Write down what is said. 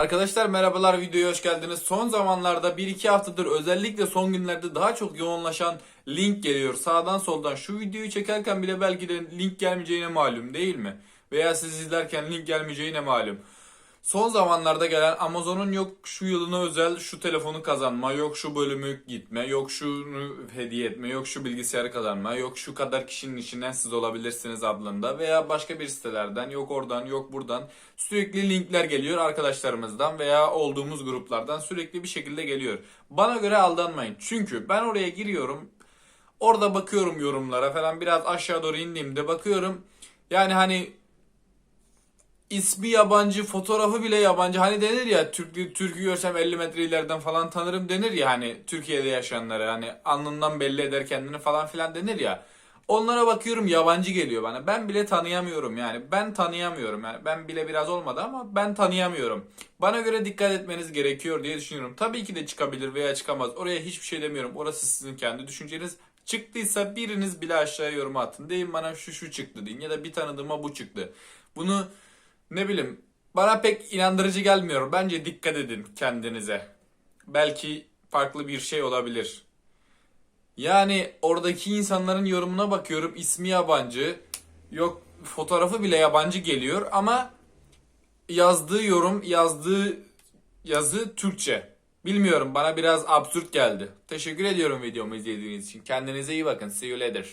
Arkadaşlar merhabalar videoya hoş geldiniz. Son zamanlarda 1-2 haftadır özellikle son günlerde daha çok yoğunlaşan link geliyor. Sağdan soldan şu videoyu çekerken bile belki de link gelmeyeceğine malum değil mi? Veya siz izlerken link gelmeyeceğine malum. Son zamanlarda gelen Amazon'un yok şu yılına özel şu telefonu kazanma, yok şu bölümü gitme, yok şunu hediye etme, yok şu bilgisayarı kazanma, yok şu kadar kişinin içinden siz olabilirsiniz adında veya başka bir sitelerden, yok oradan, yok buradan sürekli linkler geliyor arkadaşlarımızdan veya olduğumuz gruplardan sürekli bir şekilde geliyor. Bana göre aldanmayın. Çünkü ben oraya giriyorum, orada bakıyorum yorumlara falan biraz aşağı doğru indiğimde bakıyorum. Yani hani ismi yabancı, fotoğrafı bile yabancı. Hani denir ya Türk Türk'ü görsem 50 metre ileriden falan tanırım denir ya hani Türkiye'de yaşayanlara hani alnından belli eder kendini falan filan denir ya. Onlara bakıyorum yabancı geliyor bana. Ben bile tanıyamıyorum yani. Ben tanıyamıyorum yani. Ben bile biraz olmadı ama ben tanıyamıyorum. Bana göre dikkat etmeniz gerekiyor diye düşünüyorum. Tabii ki de çıkabilir veya çıkamaz. Oraya hiçbir şey demiyorum. Orası sizin kendi düşünceniz. Çıktıysa biriniz bile aşağıya yorum atın. Deyin bana şu şu çıktı deyin ya da bir tanıdığıma bu çıktı. Bunu ne bileyim bana pek inandırıcı gelmiyor. Bence dikkat edin kendinize. Belki farklı bir şey olabilir. Yani oradaki insanların yorumuna bakıyorum ismi yabancı. Yok fotoğrafı bile yabancı geliyor ama yazdığı yorum, yazdığı yazı Türkçe. Bilmiyorum bana biraz absürt geldi. Teşekkür ediyorum videomu izlediğiniz için. Kendinize iyi bakın. See you later.